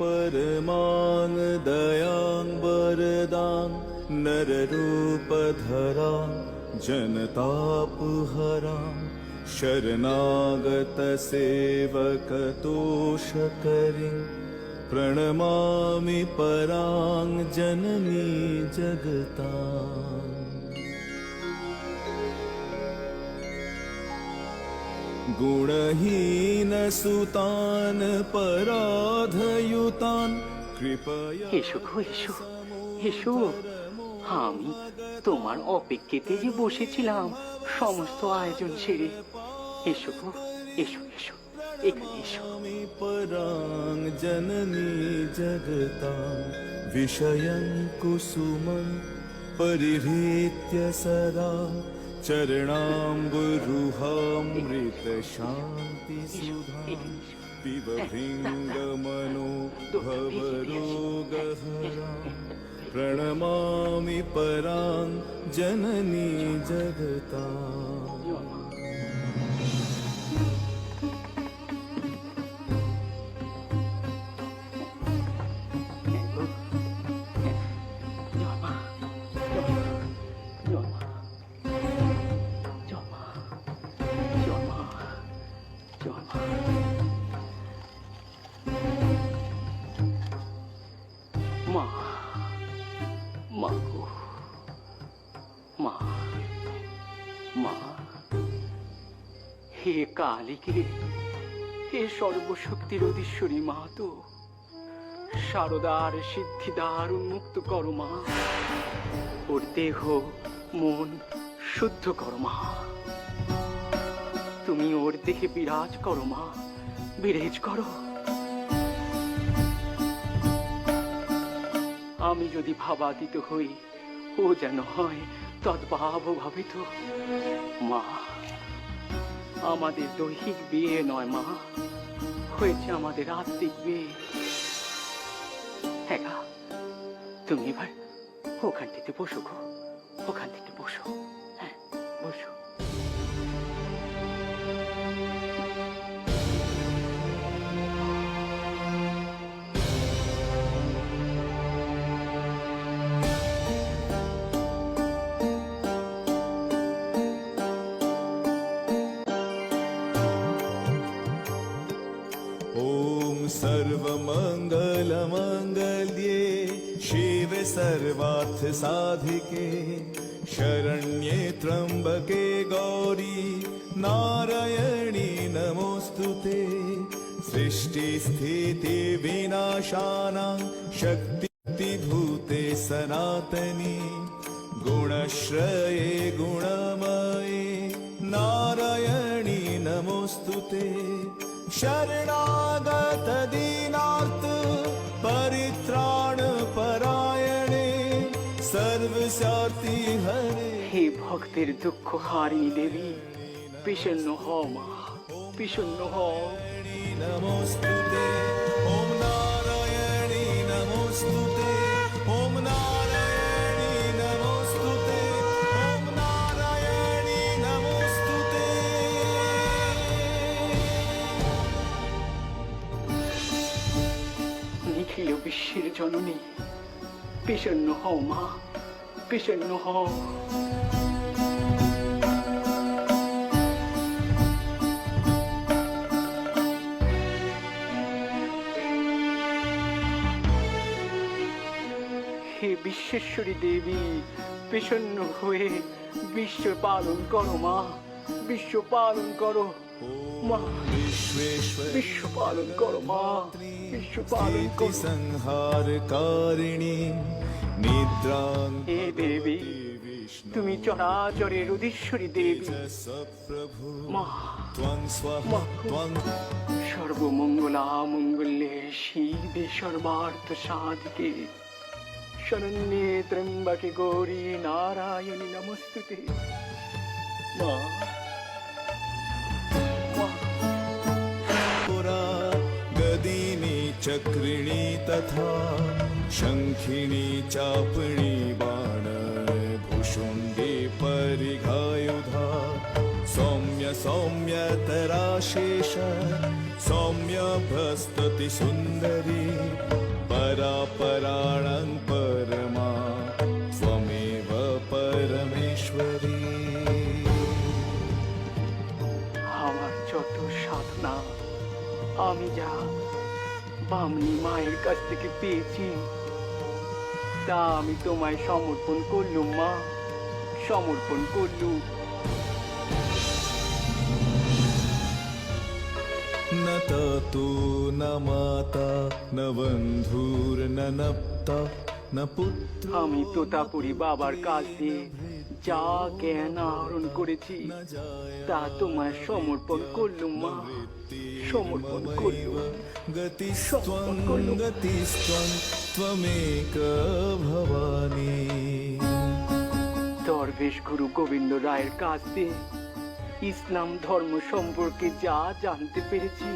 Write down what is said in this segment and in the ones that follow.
परमान् दयां वरदां नररूपधरां जनतापहरां शरणागतसेवकतोषकरीं प्रणमामि परां जननी जगताम् গুণহীন সুতান পরাধয়ুতান এসো গো এসো এসো আমি তোমার অপেক্ষিতে যে বসেছিলাম সমস্ত আয়োজন সেরে। এসো গো এসো এসো এখানে এসো। পরাং জননী জগতাম বিষয়ং কুসুমম পরিভৃত্য সদা चरणामृतशान्तिसुधां पिबभृङ्गमनो भवरोगहरां प्रणमामि परां जननी जगता মা গো। মা মা, হে কালীকে, হে সর্বশক্তির অধীশ্বরী মা তো সারদার সিদ্ধিদার উন্মুক্ত করো মা। ওর দেহ, মন শুদ্ধ করো মা। তুমি ওর দেহে বিরাজ করো মা, বিরেজ করো। আমি যদি ভাবাতীত হই, ও যেন হয় তদ্ভাব ভাবিত মা, আমাদের দৈহিক বিয়ে নয় মা, হয়েছে আমাদের আত্মিক বিয়ে। হ্যাঁ তুমি এবার ওখান থেকে বসো গো, ওখান থেকে বসো। सर्वमङ्गलमङ्गल्ये शिवे सर्वार्थसाधिके शरण्ये त्र्यम्बके गौरी नारायणी नमोऽस्तु ते। सृष्टिस्थितिविनाशानां शक्तिभूते सनातनी। गुणश्रये गुणमये नारायणी नमोऽस्तु ते शरणागत दीनार्थ परित्राण परायणे सर्वस्यार्ति हरे হে ভক্তের দুঃখ হারিণী দেবী বিষণ্ণ হও মা বিষণ্ণ হও नमोऽस्तु জননী, বিষণ্ণ হও মা, বিষণ্ণ হও। হে বিশ্বেশ্বরী দেবী, বিষণ্ণ হয়ে বিশ্ব পালন করো মা, বিশ্ব পালন করো। মা হে দেবী তুমি চরাচরের অধীশ্বরী দেবী। মা সর্বমঙ্গলা মঙ্গলে শিবে সর্বার্থ সাধকে। শরণ্যে ত্রম্বাকে গৌরী নারায়ণী নমস্তুতে। মা चक्रिणी तथा शङ्खिणी चापणी बाण भुशुण्डी परिघायुधा। सौम्य सौम्यतराशेष सौम्यभस्तति सुन्दरी, परापराणं परमा, त्वमेव परमेश्वरी। আমার যত সাধনা, আমি যা পামনি মায়ের কাছ থেকে পেয়েছি তা আমি তোমায় সমর্পণ করলুম মা সমর্পণ করলুম न ततो न माता न बन्धुर्न नप्ता न पुत्र আমি তোতাপুরি বাবার কাছ দিয়ে যা জ্ঞান আহরণ করেছি, তা তোমায় সমর্পণ করলু মা। সমর্পণ করলু গতি গতি ভবানী দরবেশ গুরু গোবিন্দ রায়ের কাছ দিয়ে ইসলাম ধর্ম সম্পর্কে যা জানতে পেরেছি,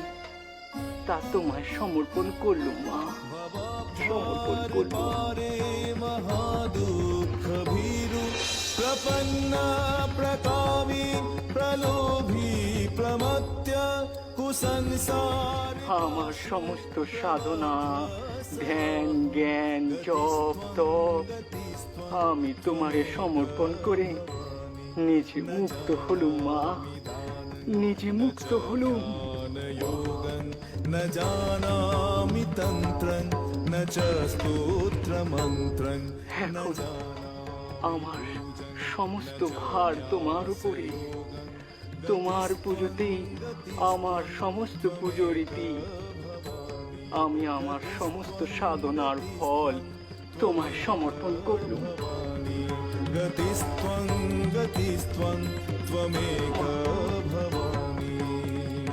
তা তোমায় সমর্পণ করলু মা। সমর্পণ করলু प्रपन्ना प्रकामी प्रलोभी प्रमत्य कुसंसार আমার সমস্ত সাধনা ধ্যান জ্ঞান জপ তপ আমি তোমারে সমর্পণ করে নিজে মুক্ত হলুম মা নিজে মুক্ত হলুম योगं न जानामि तन्त्रं न च स्तोत्रमन्त्रं न এখন जानामि আমার সমস্ত ভার তোমার উপরে। তোমার পুজোতেই আমার সমস্ত পুজো রীতি। আমি আমার সমস্ত সাধনার ফল তোমায় সমর্পণ করল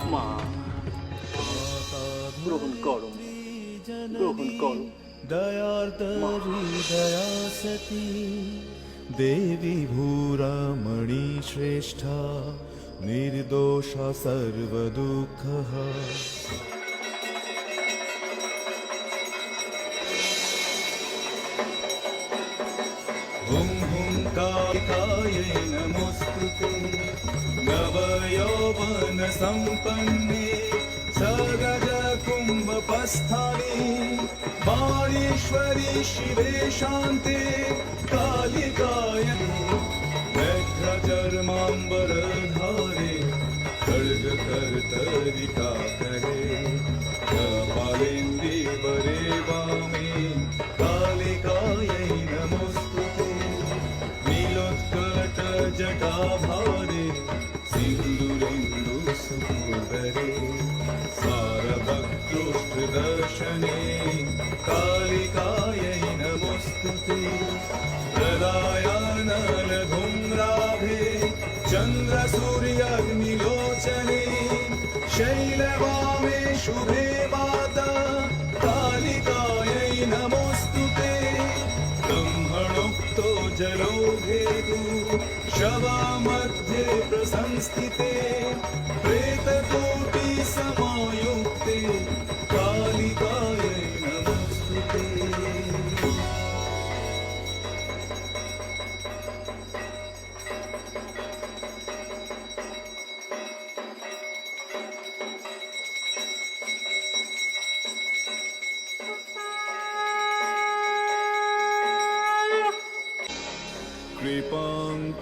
মা গ্রহণ করো। গ্রহণ করো। দয়ার দয়া সতী। देवी भूरामणि श्रेष्ठा निर्दोषा सर्वदुःखः। हुं हुं कालिकायै नमोऽस्तु ते नवयौवनसम्पन्ने सरजकुम्भपस्थानि कामारीश्वरी शिवे शान्ते कालिकाय व्याघ्रचर्माम्बरधारे खड्गकर्तरिकाकरे कपालेन्दी वरे वामे कालिकायै नमोऽस्तु ते। सार सिन्दुरेन्दुसुन्दरे दर्शने। कालिकायै नमोऽस्तु ते प्रदायानलधूम्राभे चन्द्रसूर्याग्निलोचने शैलवामे शुभे माता कालिकायै नमोऽस्तु ते ब्रह्मणोक्तो जलोभेदु शवा मध्ये प्रसंस्थिते प्रेतकोटि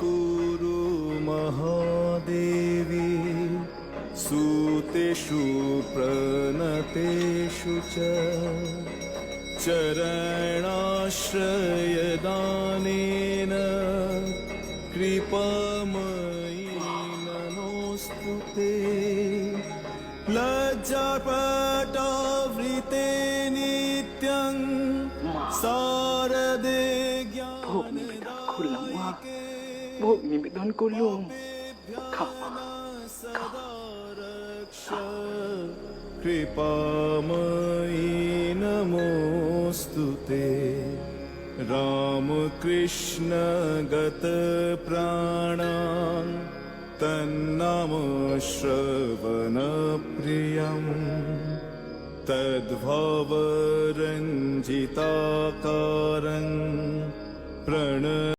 কুরু মহাদেবী সুতেষু প্রণতেষু চ। চরণাশ্রয়দানেন কৃপাময়ী নমোস্তু তে লজ্জাপটাবৃতে নিত্যং সারদে জ্ঞান খুললাম ভোগ নিবেদন করলুম কৃপাময়ী নমোস্তুতে। রামকৃষ্ণ গত প্রাণান তন্নাম শ্রবণ প্রিয়ম तद्भवरञ्जिताकारं प्रण